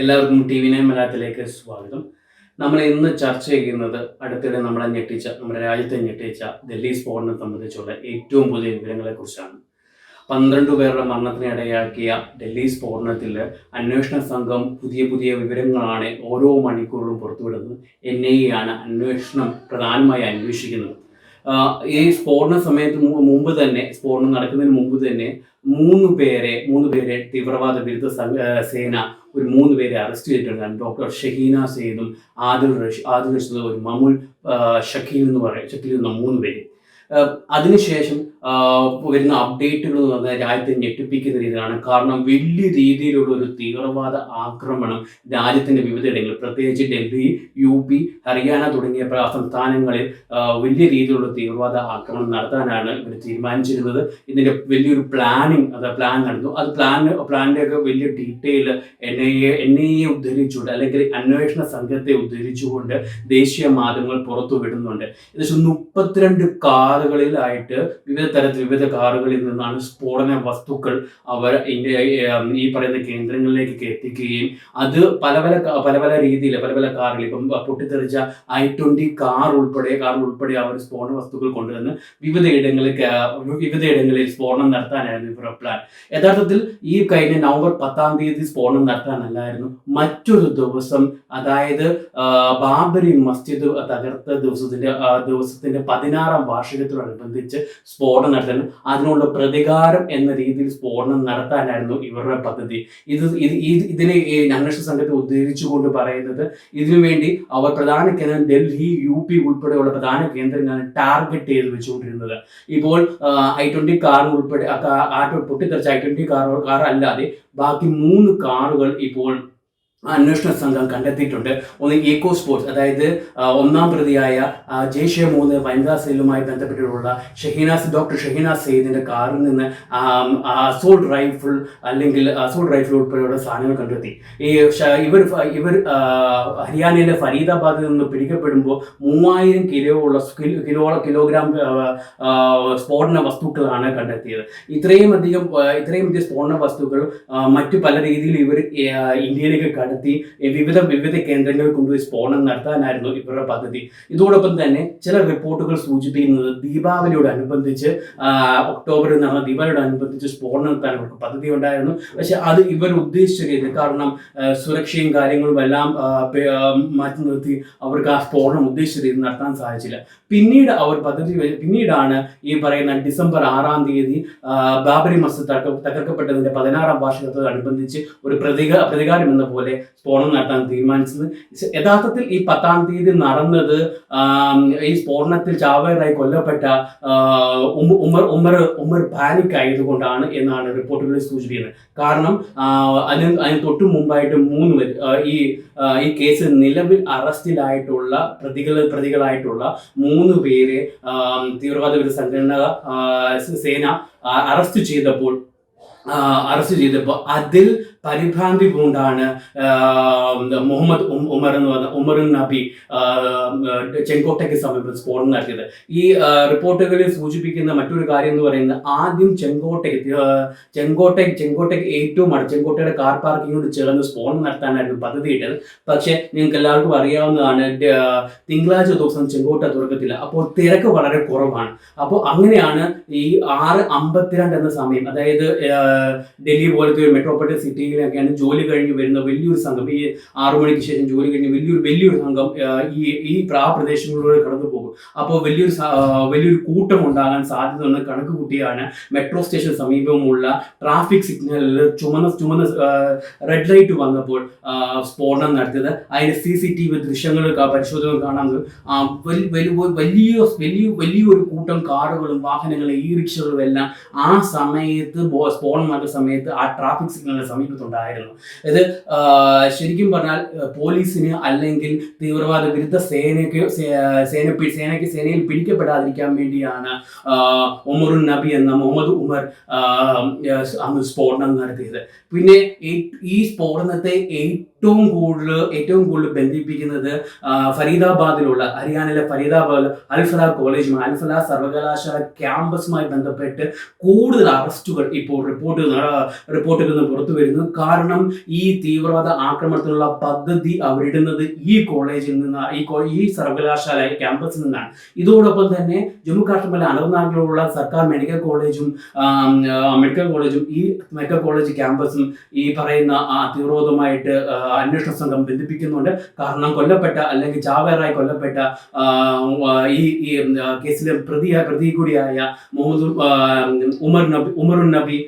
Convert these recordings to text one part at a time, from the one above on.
എല്ലാവർക്കും T V nine മലയാളത്തിലേക്ക് സ്വാഗതം. നമ്മൾ ഇന്ന് ചർച്ച ചെയ്യുന്നത് അടുത്തിടെ നമ്മളെ ഞെട്ടിച്ച നമ്മുടെ രാജ്യത്തെ ഞെട്ടിച്ച ഡൽഹി സ്ഫോടനം സംബന്ധിച്ചുള്ള ഏറ്റവും പുതിയ വിവരങ്ങളെ കുറിച്ചാണ് പന്ത്രണ്ട് പേരുടെ മരണത്തിന് ഇടയാക്കിയ ഡൽഹി സ്ഫോടനത്തിൽ അന്വേഷണ സംഘം പുതിയ പുതിയ വിവരങ്ങളാണ് ഓരോ മണിക്കൂറിലും പുറത്തുവിടുന്നത്. എൻ ഐ ആണ് അന്വേഷണം പ്രധാനമായി അന്വേഷിക്കുന്നത്. ഈ സ്ഫോടന സമയത്ത് മുമ്പ് തന്നെ സ്ഫോടനം നടക്കുന്നതിന് മുമ്പ് തന്നെ മൂന്ന് പേരെ മൂന്ന് പേരെ തീവ്രവാദ വിരുദ്ധ സേന ഒരു മൂന്ന് പേരെ അറസ്റ്റ് ചെയ്തിട്ടുണ്ട് ഡോക്ടർ ഷഹീന സെയ്ദും ആദിൽ റഷ് ആദിൽ റഷീദ് ഒരു മമുൽ ഷക്കീൽ എന്ന് പറയും ഷക്കീൽ എന്ന മൂന്ന് പേര്. അതിനുശേഷം വരുന്ന അപ്ഡേറ്റുകൾ എന്ന് പറഞ്ഞാൽ രാജ്യത്തെ ഞെട്ടിപ്പിക്കുന്ന രീതിയിലാണ്. കാരണം വലിയ രീതിയിലുള്ള ഒരു തീവ്രവാദ ആക്രമണം രാജ്യത്തിന്റെ വിവിധയിടങ്ങളിൽ പ്രത്യേകിച്ച് ഡൽഹി യു പി ഹരിയാന തുടങ്ങിയ സംസ്ഥാനങ്ങളിൽ വലിയ രീതിയിലുള്ള തീവ്രവാദ ആക്രമണം നടത്താനാണ് ഇവർ തീരുമാനിച്ചിരുന്നത്. ഇതിന്റെ വലിയൊരു പ്ലാനിങ് അത് പ്ലാൻ നടന്നു അത് പ്ലാൻ പ്ലാനിന്റെ ഒക്കെ വലിയ detail N I A N I A ഉദ്ധരിച്ചുകൊണ്ട് അല്ലെങ്കിൽ അന്വേഷണ സംഘത്തെ ഉദ്ധരിച്ചുകൊണ്ട് ദേശീയ മാധ്യമങ്ങൾ പുറത്തു വിടുന്നുണ്ട് ഏകദേശം മുപ്പത്തിരണ്ട് കാറുകളിലായിട്ട് വിവിധ തരത്തിൽ വിവിധ കാറുകളിൽ നിന്നാണ് സ്ഫോടന വസ്തുക്കൾ അവർ ഈ പറയുന്ന കേന്ദ്രങ്ങളിലേക്ക് എത്തിക്കുകയും അത് പല പല പല പല രീതിയിൽ പല പല കാറുകൾ ഇപ്പം പൊട്ടിത്തെറിച്ച ഐ ട്വന്റി കാർ ഉൾപ്പെടെ കാർ ഉൾപ്പെടെ അവർ സ്ഫോടന വസ്തുക്കൾ കൊണ്ടുവന്ന് വിവിധ ഇടങ്ങളിൽ വിവിധ ഇടങ്ങളിൽ സ്ഫോടനം നടത്താനായിരുന്നു ഇവരുടെ പ്ലാൻ യഥാർത്ഥത്തിൽ ഈ കഴിഞ്ഞ നവംബർ പത്താം തീയതി സ്ഫോടനം നടത്താനല്ലായിരുന്നു. മറ്റൊരു ദിവസം അതായത് ബാബരി മസ്ജിദ് തകർത്ത ദിവസത്തിന്റെ ദിവസത്തിന്റെ പതിനാറാം വാർഷികത്തോടനുബന്ധിച്ച് സ്ഫോടനം നടത്താൻ അതിനുള്ള പ്രതികാരം എന്ന രീതിയിൽ സ്ഫോടനം നടത്താനായിരുന്നു ഇവരുടെ പദ്ധതി. ഇത് ഇത് ഇത് ഇതിനെ അന്വേഷണ സംഘത്തെ ഉദ്ധരിച്ചുകൊണ്ട് പറയുന്നത് ഇതിനു വേണ്ടി അവർ പ്രധാന കേന്ദ്രം ഡൽഹി യു പി ഉൾപ്പെടെയുള്ള പ്രധാന കേന്ദ്രങ്ങളാണ് ടാർഗറ്റ് ചെയ്ത് വെച്ചുകൊണ്ടിരുന്നത്. ഇപ്പോൾ ഐ ട്വന്റി കാർ ഉൾപ്പെടെ പൊട്ടിത്തെറിച്ച ഐ ട്വന്റി കാർ കാർ അല്ലാതെ ബാക്കി മൂന്ന് കാറുകൾ ഇപ്പോൾ അന്വേഷണ സംഘം കണ്ടെത്തിയിട്ടുണ്ട്. ഒന്ന് ഈക്കോ സ്പോർട്സ് അതായത് ഒന്നാം പ്രതിയായ ജെയ്ഷെ മൂന്ന് വനിതാ സെല്ലുമായി ബന്ധപ്പെട്ടിട്ടുള്ള ഷഹീനാസ് ഡോക്ടർ ഷഹീനാസ് സെയ്ദിന്റെ കാറിൽ നിന്ന് അസോൾട്ട് റൈഫിൾ അല്ലെങ്കിൽ അസോൾട്ട് റൈഫിൾ ഉൾപ്പെടെയുള്ള സാധനങ്ങൾ കണ്ടെത്തി. ഈ ഇവർ ഇവർ ഹരിയാനയിലെ ഫരീദാബാദിൽ നിന്ന് പിടിക്കപ്പെടുമ്പോൾ മൂവായിരം കിലോ ഉള്ള കിലോ കിലോ- കിലോഗ്രാം സ്ഫോടന വസ്തുക്കളാണ് കണ്ടെത്തിയത്. ഇത്രയും അധികം ഇത്രയും അധികം സ്ഫോടന വസ്തുക്കൾ മറ്റു പല രീതിയിൽ ഇവർ ഇന്ത്യയിലേക്ക് ഈ വിവിധ വിവിധ കേന്ദ്രങ്ങളിൽ കൊണ്ടുപോയി സ്ഫോടനം നടത്താനായിരുന്നു ഇവരുടെ പദ്ധതി. ഇതോടൊപ്പം തന്നെ ചില റിപ്പോർട്ടുകൾ സൂചിപ്പിക്കുന്നത് ദീപാവലിയോടനുബന്ധിച്ച് അനുബന്ധിച്ച് ഒക്ടോബറിൽ നടന്ന ദീപാവലിയോടനുബന്ധിച്ച് സ്ഫോടനം നടത്താൻ അവർക്ക് പദ്ധതി ഉണ്ടായിരുന്നു. പക്ഷെ അത് ഇവർ ഉദ്ദേശിച്ച രീതി കാരണം സുരക്ഷയും കാര്യങ്ങളും എല്ലാം മാറ്റി നിർത്തി അവർക്ക് ആ സ്ഫോടനം ഉദ്ദേശിച്ച രീതി നടത്താൻ സാധിച്ചില്ല. പിന്നീട് അവർ പദ്ധതി പിന്നീടാണ് ഈ പറയുന്ന ഡിസംബർ ആറാം തീയതി ബാബരി മസ്ജിദ് തകർ- തകർക്കപ്പെട്ടതിന്റെ പതിനാറാം വാർഷികത്തോടനുബന്ധിച്ച് ഒരു പ്രതിക പ്രതികാരം എന്ന പോലെ സ്ഫോടനം നടത്താൻ തീരുമാനിച്ചത്. യഥാർത്ഥത്തിൽ ഈ പത്താം തീയതി നടന്നത് ഈ സ്ഫോടനത്തിൽ ചാവേറായി കൊല്ലപ്പെട്ട ഉമർ ഉമർ ഉമർ പാനിക് ആയതുകൊണ്ടാണ് എന്നാണ് റിപ്പോർട്ടുകളിൽ സൂചിപ്പിക്കുന്നത്. കാരണം അതിന് അതിന് തൊട്ടു മുമ്പായിട്ട് മൂന്ന് പേര് ഈ ഈ കേസ് നിലവിൽ അറസ്റ്റിലായിട്ടുള്ള പ്രതികൾ പ്രതികളായിട്ടുള്ള മൂന്ന് പേരെ തീവ്രവാദ വിരുദ്ധ സംഘടന സേന അറസ്റ്റ് ചെയ്തപ്പോൾ അറസ്റ്റ് ചെയ്തപ്പോൾ അതിൽ പരിഭ്രാന്തി പൂണ്ടാണ് മുഹമ്മദ് ഉമർ എന്ന് പറഞ്ഞ ഉമർ നബി ചെങ്കോട്ടയ്ക്ക് സമീപം സ്ഫോടനം നടത്തിയത്. ഈ റിപ്പോർട്ടുകളിൽ സൂചിപ്പിക്കുന്ന മറ്റൊരു കാര്യം എന്ന് പറയുന്നത് ആദ്യം ചെങ്കോട്ടയ്ക്ക് ചെങ്കോട്ടയ്ക്ക് ചെങ്കോട്ടയ്ക്ക് ഏറ്റവും അടുത്ത് ചെങ്കോട്ടയുടെ കാർ പാർക്കിങ്ങോട് ചേർന്ന് സ്ഫോടനം നടത്താനായിരുന്നു പദ്ധതിയിട്ടത്. പക്ഷേ നിങ്ങൾക്ക് എല്ലാവർക്കും അറിയാവുന്നതാണ് തിങ്കളാഴ്ച ദിവസം ചെങ്കോട്ട തുറക്കത്തില്ല അപ്പോൾ തിരക്ക് വളരെ കുറവാണ്. അപ്പോൾ അങ്ങനെയാണ് ഈ ആറ് അമ്പത്തിരണ്ട് എന്ന സമയം അതായത് ഡൽഹി പോലത്തെ ഒരു മെട്രോപൊളിറ്റൻ സിറ്റിയിലൊക്കെയാണ് ജോലി കഴിഞ്ഞ് വരുന്ന വലിയൊരു സംഘം. ഈ ആറു മണിക്ക് ശേഷം ജോലി കഴിഞ്ഞ് വലിയൊരു വലിയൊരു സംഘം ഈ ഈ പ്രാ പ്രദേശങ്ങളിലൂടെ കടന്നു പോകും അപ്പോൾ വലിയൊരു വലിയൊരു കൂട്ടം ഉണ്ടാകാൻ സാധ്യത എന്ന് കണക്ക് കൂട്ടിയാണ് മെട്രോ സ്റ്റേഷൻ സമീപമുള്ള ട്രാഫിക് സിഗ്നലിൽ ചുമന്ന ചുമന്ന റെഡ് ലൈറ്റ് വന്നപ്പോൾ സ്ഫോടനം നടത്തിയത്. അതിന്റെ സി സി ടി വി ദൃശ്യങ്ങൾ പരിശോധന കാണാൻ വലിയ വലിയ വലിയ വലിയൊരു കൂട്ടം കാറുകളും വാഹനങ്ങളും ഈ റിക്ഷകളും എല്ലാം ആ സമയത്ത് സ്ഫോടനം നടന്ന സമയത്ത് ആ ട്രാഫിക് സിഗ്നലിന് സമീപത്തുണ്ടായിരുന്നു. ഇത് ശരിക്കും പറഞ്ഞാൽ പോലീസിന് അല്ലെങ്കിൽ തീവ്രവാദ വിരുദ്ധ സേനയ്ക്ക് സേന സേനയ്ക്ക് സേനയിൽ പിടിക്കപ്പെടാതിരിക്കാൻ വേണ്ടിയാണ് ഒമറുൻ നബി എന്ന മുഹമ്മദ് ഉമർ അങ്ങ് സ്ഫോടനം നടത്തിയത് പിന്നെ ഈ- സ്ഫോടനത്തെ ഏറ്റവും കൂടുതൽ ഏറ്റവും കൂടുതൽ ബന്ധിപ്പിക്കുന്നത് ഫരീദാബാദിലുള്ള ഹരിയാനയിലെ ഫരീദാബാദ് അൽഫല കോളേജും അൽഫല സർവകലാശാല ക്യാമ്പസുമായി ബന്ധപ്പെട്ട് കൂടുതൽ അറസ്റ്റുകൾ ഇപ്പോൾ റിപ്പോർട്ട് റിപ്പോർട്ടിൽ നിന്ന് പുറത്തു വരുന്നു. കാരണം ഈ തീവ്രവാദ ആക്രമണത്തിനുള്ള പദ്ധതി അവരിടുന്നത് ഈ കോളേജിൽ നിന്ന് ഈ സർവകലാശാല ക്യാമ്പസിൽ നിന്നാണ് ഇതോടൊപ്പം തന്നെ ജമ്മു കാശ്മീരിലെ അനർനാഗിലുള്ള സർക്കാർ മെഡിക്കൽ കോളേജും മെഡിക്കൽ കോളേജും ഈ മെഡിക്കൽ കോളേജ് ക്യാമ്പസും ഈ പറയുന്ന ആ തീവ്രവാദവുമായിട്ട് അന്വേഷണ സംഘം ബന്ധിപ്പിക്കുന്നുണ്ട്. കാരണം കൊല്ലപ്പെട്ട അല്ലെങ്കിൽ ചാവേറായി കൊല്ലപ്പെട്ട ഈ ഈ കേസിലെ പ്രതി പ്രതി കൂടിയായ മുഹമ്മദ് ഉമർ നബി ഉമറുൻ നബി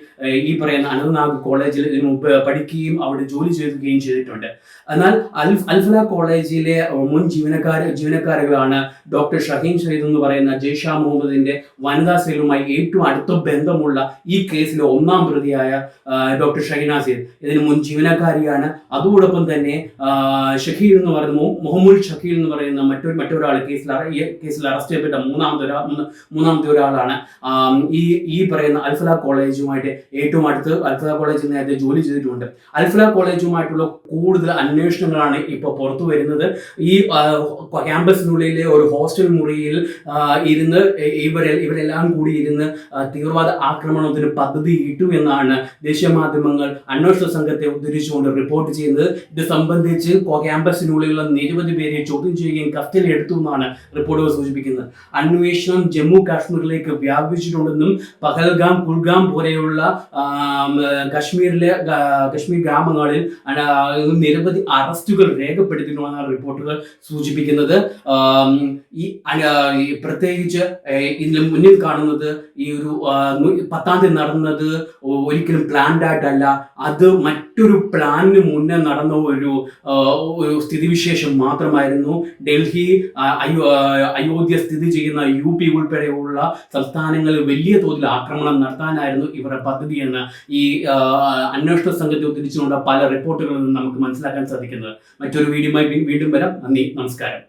ഈ പറയുന്ന അനന്ത്നാഗ് കോളേജിൽ ഇതിനു മുമ്പ് പഠിക്കുകയും അവിടെ ജോലി ചെയ്യുകയും ചെയ്തിട്ടുണ്ട്. എന്നാൽ അൽ അൽഫല കോളേജിലെ മുൻ ജീവനക്കാർ ജീവനക്കാരുകളാണ് ഡോക്ടർ ഷഹീൻ ഷഹീദ് എന്ന് പറയുന്ന ജയ്ഷാ മുഹമ്മദിന്റെ വനിതാ സെല്ലുമായി ഏറ്റവും അടുത്ത ബന്ധമുള്ള ഈ കേസിലെ ഒന്നാം പ്രതിയായ ഡോക്ടർ ഡോക്ടർ ഷഹീനാസീദ് ഇതിന് മുൻ ജീവനക്കാരിയാണ്. അതോടൊപ്പം തന്നെ ഷഹീർ എന്ന് പറയുന്ന മുഹമ്മദ് ഷഹീർ എന്ന് പറയുന്ന മറ്റൊരു മറ്റൊരാൾ കേസിൽ കേസിൽ അറസ്റ്റ് ചെയ്യപ്പെട്ട മൂന്നാമത്തെ ഒരാൾ മൂന്ന്- മൂന്നാമത്തെ ഒരാളാണ്. ഈ ഈ പറയുന്ന അൽഫല കോളേജുമായിട്ട് ഏറ്റവും അടുത്ത് അൽഫല കോളേജിൽ നേരത്തെ ജോലി ചെയ്തിട്ടുണ്ട്. അൽഫല കോളേജുമായിട്ടുള്ള കൂടുതൽ അന്വേഷണങ്ങളാണ് ഇപ്പോൾ പുറത്തു വരുന്നത്. ഈ ക്യാമ്പസിനുള്ളിലെ ഒരു ഹോസ്റ്റൽ മുറിയിൽ ആ, ഇരുന്ന് ഇവരെ ഇവരെല്ലാം കൂടി ഇരുന്ന് തീവ്രവാദ ആക്രമണത്തിന് പദ്ധതി ഇട്ടു എന്നാണ് ദേശീയ മാധ്യമങ്ങൾ അന്വേഷണ സംഘത്തെ ഉദ്ധരിച്ചുകൊണ്ട് റിപ്പോർട്ട് ചെയ്യുന്നത്. ഇത് സംബന്ധിച്ച് ക്യാമ്പസിനുള്ളിലുള്ള നിരവധി പേരെ ചോദ്യം ചെയ്യുകയും കസ്റ്റഡി എടുത്തു എന്നാണ് റിപ്പോർട്ടുകൾ സൂചിപ്പിക്കുന്നത്. അന്വേഷണം ജമ്മു കാശ്മീരിലേക്ക് വ്യാപിച്ചിട്ടുണ്ടെന്നും പഹൽഗാം കുൽഗാം പോലെയുള്ള കാശ്മീരിലെ കശ്മീർ ഗ്രാമങ്ങളിൽ നിരവധി അറസ്റ്റുകൾ രേഖപ്പെടുത്തിയിട്ടുണ്ടെന്നാണ് റിപ്പോർട്ടുകൾ സൂചിപ്പിക്കുന്നത്. ഈ ഈ പ്രത്യേകിച്ച് ഇതിന് മുന്നിൽ കാണുന്നത് ഈ ഒരു പത്താം തീയതി നടന്നത് ഒരിക്കലും പ്ലാൻഡ് ആയിട്ടല്ല. അത് മറ്റൊരു പ്ലാനിന് മുന്നേ നടന്ന ഒരു ഒരു സ്ഥിതിവിശേഷം മാത്രമായിരുന്നു. ഡൽഹി അയോധ്യ സ്ഥിതി ചെയ്യുന്ന യു പി ഉൾപ്പെടെയുള്ള സംസ്ഥാനങ്ങളിൽ വലിയ തോതിൽ ആക്രമണം നടത്താനായിരുന്നു ഇവരുടെ പദ്ധതി എന്ന് ഈ അന്വേഷണ സംഘത്തെ ഉദ്ധരിച്ചുകൊണ്ട് പല റിപ്പോർട്ടുകളിൽ നിന്ന് നമുക്ക് മനസ്സിലാക്കാൻ സാധിക്കുന്നത്. മറ്റൊരു വീഡിയോയുമായി വീണ്ടും വരാം. നന്ദി നമസ്കാരം.